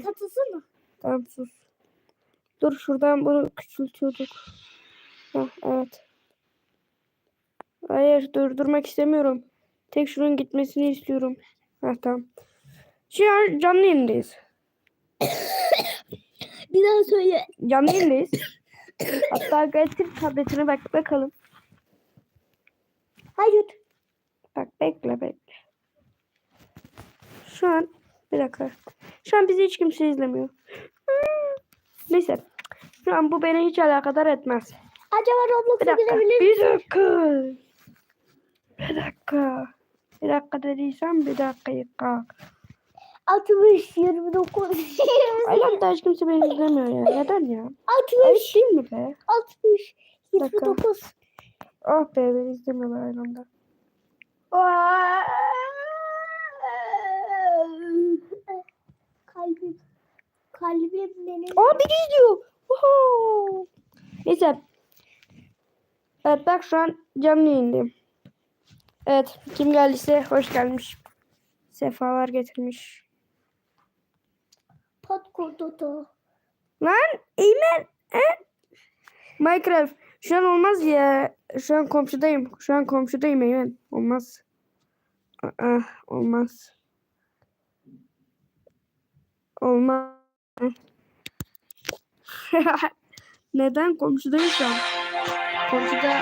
Sen katılsana. Tamam sus. Dur şuradan bunu küçültüyorduk. Heh, evet. Hayır durdurmak istemiyorum. Tek şunun gitmesini istiyorum. Heh, tamam. An canlı yayındayız. Bir daha söyle. Canlı yayındayız. Hatta getir tabletine bak bakalım. Hayır. Bak bekle bekle. Şu an bir dakika. Şu an bizi hiç kimse izlemiyor. Hmm. Neyse. Şu an bu beni hiç alakadar etmez. Acaba Roblox'a girebilir Bir dakika. Bir dakika. Bir dakika dediysem bir dakika. 60, 29, 20, Aynen hiç kimse beni izlemiyor ya. Neden ya? 60, Ayıp değil mi be? 60, Bir dakika. 29. Oh be beni izlemiyorlar aynı Aa biri izliyor. Oho. Neyse. Evet bak şu an canlı yayındayım. Evet kim geldiyse hoş gelmiş. Sefalar getirmiş. Pat kurdudu. Lan Eymen. He? Minecraft. Şu an olmaz ya. Şu an komşudayım. Şu an komşudayım Eymen. Olmaz. Aa, olmaz. Olmaz. Neden? Komşudayım şu an. Komşuda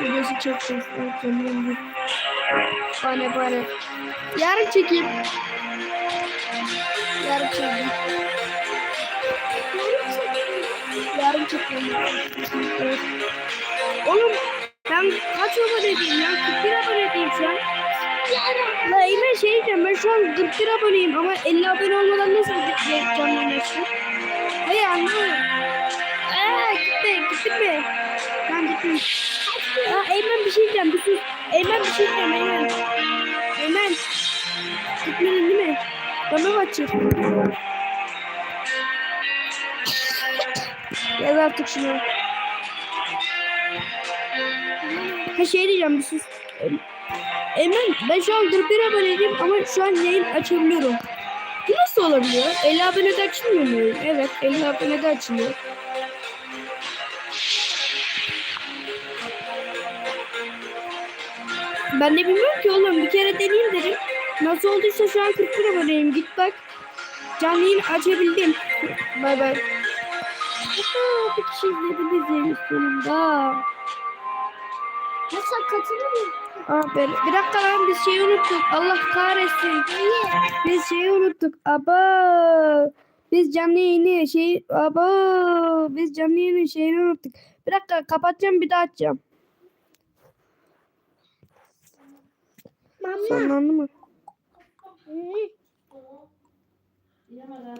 videosu çekeceğiz. Evet, eminim. Bana bana. Yarın çekeyim. Yarın çekeyim. Yarın çekeyim. Evet. Oğlum ben La Eymen şey diyeceğim ben şu an 41 aboneyim ama 50 abone olmadan nasıl bir canlı yayın açtım? Hayır anlamadım. Eee gitti gitti mi? Tamam gittim. Aa Eymen bir şey diyeceğim bir sus. Eymen bir şey diyeceğim Eymen. Eymen. Gitmedin değil mi? Bana bak çık. Yaz artık şunu. Ha şey diyeceğim bir sus. Eymen ben şu an 41 aboneyim ama şu an yayın açabiliyorum. Bu nasıl olabiliyor? 50 abonede açılmıyor mu? Evet 50 abonede açılıyor. Ben de bilmiyorum ki oğlum bir kere deneyeyim dedim. Nasıl olduysa şu an 41 aboneyim git bak. Canlı yayın açabildim. Bay bay. Aha, Bir kişi izlediniz yayın sonunda. Nasıl katılır mı? Ben, bir dakika lan biz şeyi unuttuk. Allah kahretsin. Biz şeyi unuttuk. Aba. Biz canlı yayını şey aba. Biz canlı yayını şeyini unuttuk. Bir dakika kapatacağım bir daha açacağım. Mama. Sonlandı mı? Hı.